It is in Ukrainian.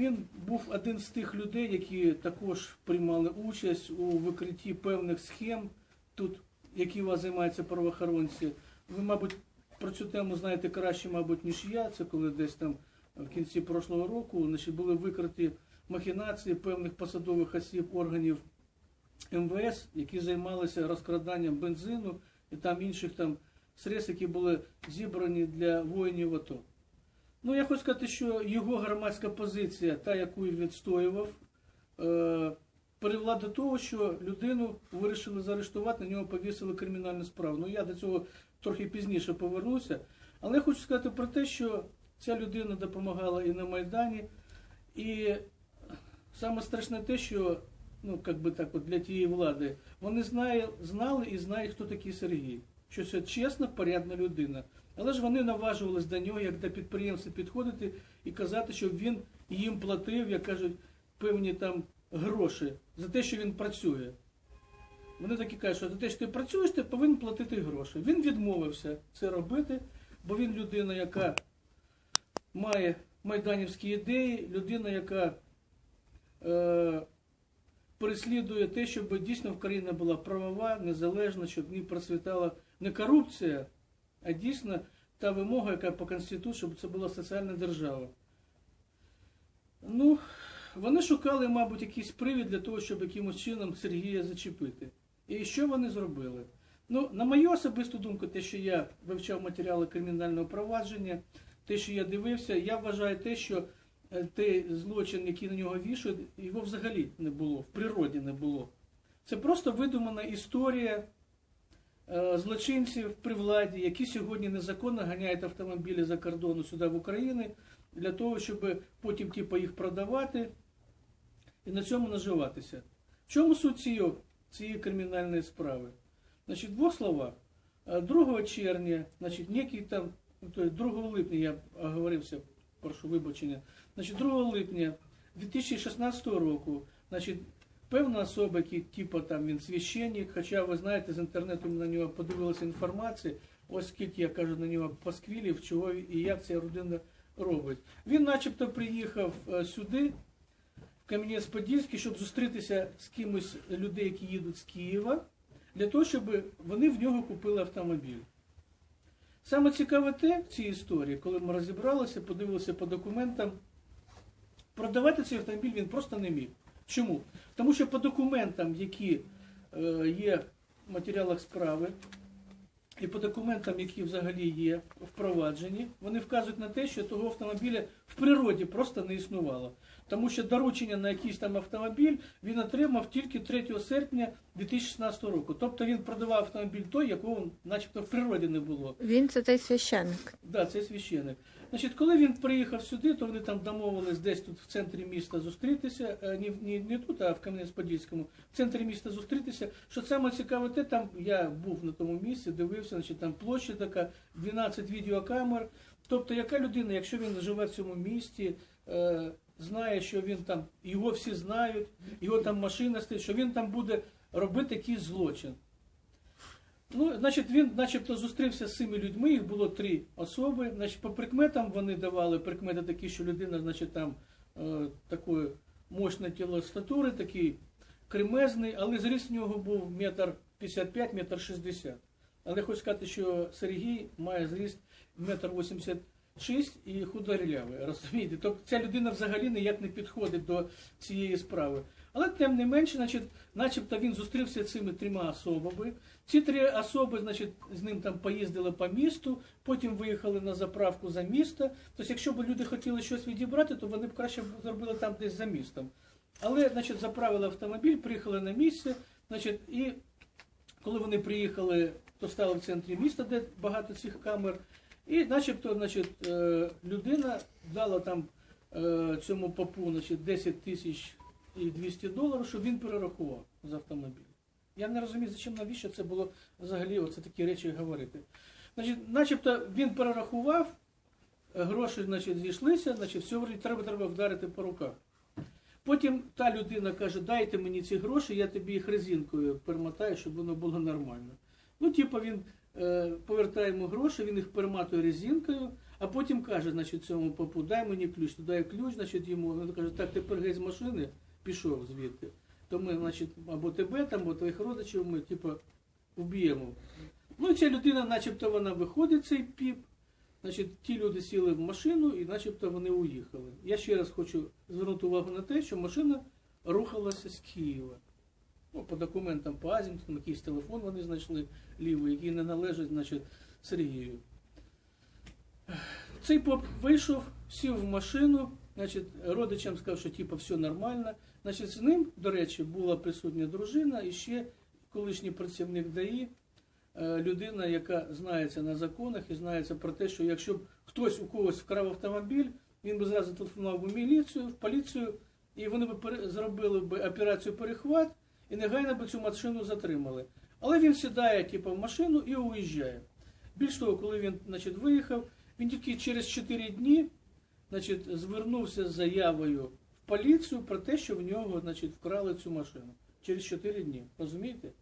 він був один з тих людей, які також приймали участь у викритті певних схем, тут, які у вас займаються правоохоронці. Ви, мабуть, про цю тему знаєте краще, мабуть, ніж я. Це коли десь там в кінці прошлого року значить, були викриті махінації певних посадових осіб органів МВС, які займалися розкраданням бензину і там інших там средств, які були зібрані для воїнів АТО. Ну, я хочу сказати, що його громадська позиція, та, яку він відстоював, е, привела до того, що людину вирішили заарештувати, на нього повісили кримінальну справу. Ну, я до цього трохи пізніше повернуся. Але я хочу сказати про те, що ця людина допомагала і на Майдані. І саме страшне те, що ну, как би так, от для тієї влади, вони знає, знали і знають, хто такий Сергій. Що це чесна, порядна людина. Але ж вони наважувались до нього, як до підприємця підходити і казати, що він їм платив, як кажуть, певні там гроші за те, що він працює. Вони такі кажуть, що за те, що ти працюєш, ти повинен платити гроші. Він відмовився це робити, бо він людина, яка має майданівські ідеї, людина, яка е, переслідує те, щоб дійсно в країні була правова, незалежна, щоб в ній процвітала не корупція, а дійсно та вимога, яка по Конституції, щоб це була соціальна держава. Ну, вони шукали, мабуть, якийсь привід для того, щоб якимось чином Сергія зачепити. І що вони зробили? Ну, на мою особисту думку, те, що я вивчав матеріали кримінального провадження, те, що я дивився, я вважаю те, що е, той злочин, який на нього вішають, його взагалі не було, в природі не було. Це просто видумана історія злочинців при владі, які сьогодні незаконно ганяють автомобілі за кордону сюди в Україну, для того, щоб потім типу, їх продавати і на цьому наживатися. В чому суть цієї, цієї кримінальної справи? Значить, двох словах. Е, 2 червня, значить, некий там, ну, то 2 липня я оговорився, прошу вибачення, значить, 2 липня 2016 року, значить, певна особа, який типу там він священник, хоча ви знаєте, з інтернету на нього подивилася інформація, ось скільки я кажу на нього пасквілів, чого і як ця родина робить. Він начебто приїхав е, сюди, в Кам'янець-Подільський, щоб зустрітися з кимось людей, які їдуть з Києва, для того, щоб вони в нього купили автомобіль. Саме цікаве те в цій історії, коли ми розібралися, подивилися по документам, продавати цей автомобіль він просто не міг. Чому? Тому що по документам, які е, є в матеріалах справи, і по документам, які взагалі є впроваджені, вони вказують на те, що того автомобіля в природі просто не існувало. Тому що доручення на якийсь там автомобіль він отримав тільки 3 серпня 2016 року. Тобто він продавав автомобіль той, якого начебто в природі не було. Він це той священник. Да, це священик. Значить, коли він приїхав сюди, то вони там домовились десь тут в центрі міста зустрітися, е, не, в- не, не тут, а в Кам'янець-Подільському, в центрі міста зустрітися. Що саме цікаве, те там я був на тому місці, дивився, значить там площа така, 12 відеокамер. Тобто, яка людина, якщо він живе в цьому місті, е, знає, що він там, його всі знають, його там машина стоїть, що він там буде робити якийсь злочин. Ну, значить, він начебто зустрівся з цими людьми, їх було три особи. Значить, по прикметам вони давали прикмети такі, що людина, значить, там е, такої мощної тілостатури, такий кремезний, але зріст в нього був метр 55, метр 60. Але хочу сказати, що Сергій має зріст метр 86 і худорілявий, розумієте? Тобто ця людина взагалі ніяк не підходить до цієї справи. Але тим не менше, значить, начебто він зустрівся з цими трьома особами. Ці три особи, значить, з ним там поїздили по місту, потім виїхали на заправку за місто. Тобто, якщо б люди хотіли щось відібрати, то вони б краще зробили там десь за містом. Але, значить, заправили автомобіль, приїхали на місце, значить, і коли вони приїхали, то стали в центрі міста, де багато цих камер. І начебто, значить, е, людина дала там е, цьому попу значить, 10 тисяч і 200 доларів, щоб він перерахував за автомобіль. Я не розумію, зачем навіщо це було взагалі оце такі речі говорити. Значить, начебто він перерахував, гроші значить, зійшлися, значить, все треба, треба вдарити по руках. Потім та людина каже, дайте мені ці гроші, я тобі їх резинкою перемотаю, щоб воно було нормально. Ну, типу, він е, повертає йому гроші, він їх перематує резинкою, А потім каже, значить, цьому попу, дай мені ключ, то дай ключ, значить, йому. Він каже, так, тепер геть з машини, пішов звідти. То ми, значить, або тебе там, або твоїх родичів ми, типу, вб'ємо. Ну, і ця людина, начебто, вона виходить, цей піп. Значить, ті люди сіли в машину і начебто вони уїхали. Я ще раз хочу звернути увагу на те, що машина рухалася з Києва. Ну, по документам по Азімському, якийсь телефон вони знайшли лівий, який не належить, значить, Сергію. Цей поп вийшов, сів в машину, значить, родичам сказав, що типу, все нормально. Значить, з ним, до речі, була присутня дружина і ще колишній працівник ДАІ, е, людина, яка знається на законах і знається про те, що якщо б хтось у когось вкрав автомобіль, він би зразу телефонував в міліцію, в поліцію, і вони б зробили б операцію перехват і негайно би цю машину затримали. Але він сідає типу, в машину і уїжджає. Більш того, коли він значить, виїхав, він тільки через 4 дні значить, звернувся з заявою в поліцію про те, що в нього значить, вкрали цю машину. Через 4 дні. Розумієте?